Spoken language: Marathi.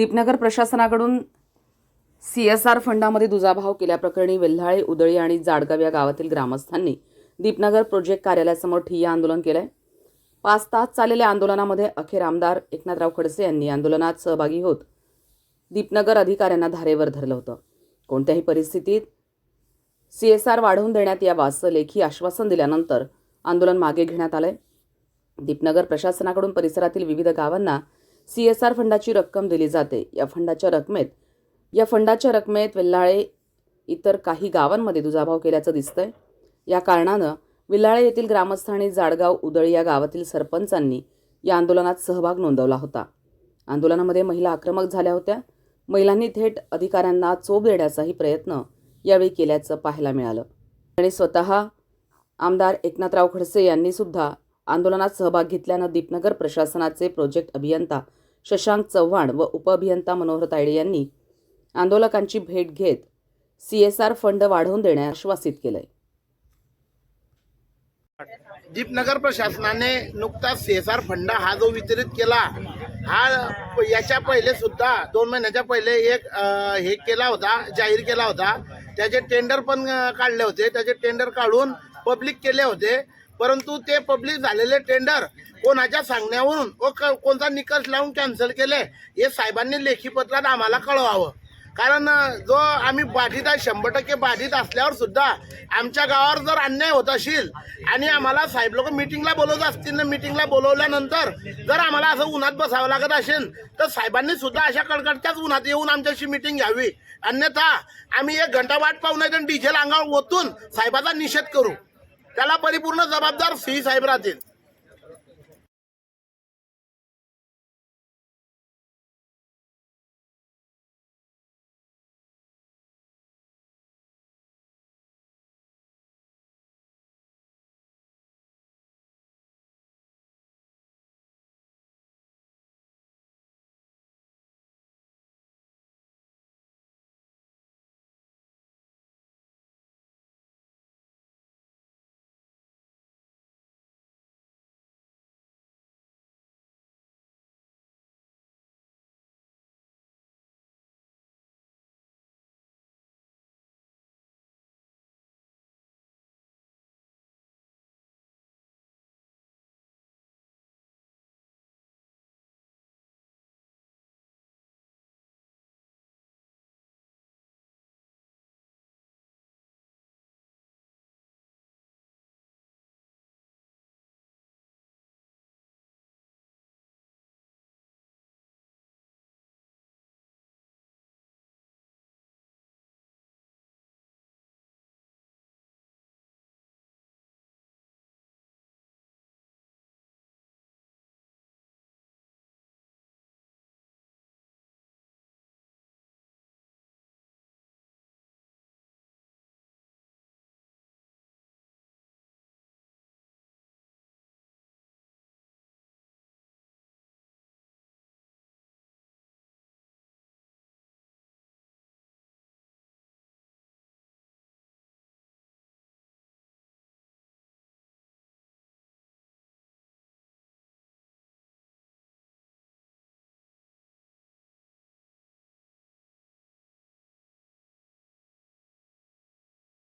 दीपनगर प्रशासनाकडून सी एस आर फंडामध्ये दुजाभाव केल्याप्रकरणी वेल्हाळे उदळी आणि जाडगाव या गावातील ग्रामस्थांनी दीपनगर प्रोजेक्ट कार्यालयासमोर ठिय्या आंदोलन केलंय. पाच तास चाललेल्या आंदोलनामध्ये अखेर आमदार एकनाथराव खडसे यांनी आंदोलनात सहभागी होत दीपनगर अधिकाऱ्यांना धारेवर धरलं होतं. कोणत्याही परिस्थितीत सी एस आर वाढवून देण्यात यावं लेखी आश्वासन दिल्यानंतर आंदोलन मागे घेण्यात आलंय. दीपनगर प्रशासनाकडून परिसरातील विविध गावांना सी एस आर फंडाची रक्कम दिली जाते. या फंडाच्या रकमेत या फंडाच्या रकमेत वेल्हाळे इतर काही गावांमध्ये दुजाभाव केल्याचं दिसतंय. या कारणानं विल्हाळे येथील ग्रामस्थांनी जाडगाव उदळी या गावातील सरपंचांनी या आंदोलनात सहभाग नोंदवला होता. आंदोलनामध्ये महिला आक्रमक झाल्या होत्या. महिलांनी थेट अधिकाऱ्यांना चोप देण्याचाही प्रयत्न यावेळी केल्याचं पाहायला मिळालं. आणि स्वतः आमदार एकनाथराव खडसे यांनीसुद्धा आंदोलनात सहभाग घेतल्यानं दीपनगर प्रशासनाचे प्रोजेक्ट अभियंता शशांक चव्हाण व उपअभियंता मनोहर तायडे यांनी आंदोलकांची भेट घेत सी एस आर फंड वाढवून देण्यास आश्वासित केलंय. दीपनगर प्रशासनाने नुकताच सीएसआर फंड हा जो वितरित केला हा याच्या पहिले सुद्धा दोन महिन्याच्या पहिले एक हे केला होता जाहीर केला होता. त्याचे टेंडर पण काढले होते. त्याचे टेंडर काढून पब्लिक केले होते. परंतु ते पब्लिक झालेले टेंडर कोणाच्या सांगण्यावरून व क- कोणता निकष लावून कॅन्सल केले हे साहेबांनी लेखी पत्रात आम्हाला कळवावं. कारण जो आम्ही बाधित आहे शंभर टक्के बाधित असल्यावर सुद्धा आमच्या गावावर जर अन्याय होत असेल आणि आम्हाला साहेब लोक मिटिंगला बोलवत असतील ना मिटिंगला बोलवल्यानंतर जर आम्हाला असं उन्हात बसावं लागत असेल तर साहेबांनी सुद्धा अशा कडकडच्याच उन्हात येऊन आमच्याशी मिटिंग घ्यावी. अन्यथा आम्ही एक घंटा वाट पाहू नाही तर डिझेल अंगावर ओतून साहेबाचा निषेध करू. त्याला परिपूर्ण जबाबदार सी साहेब राहतील.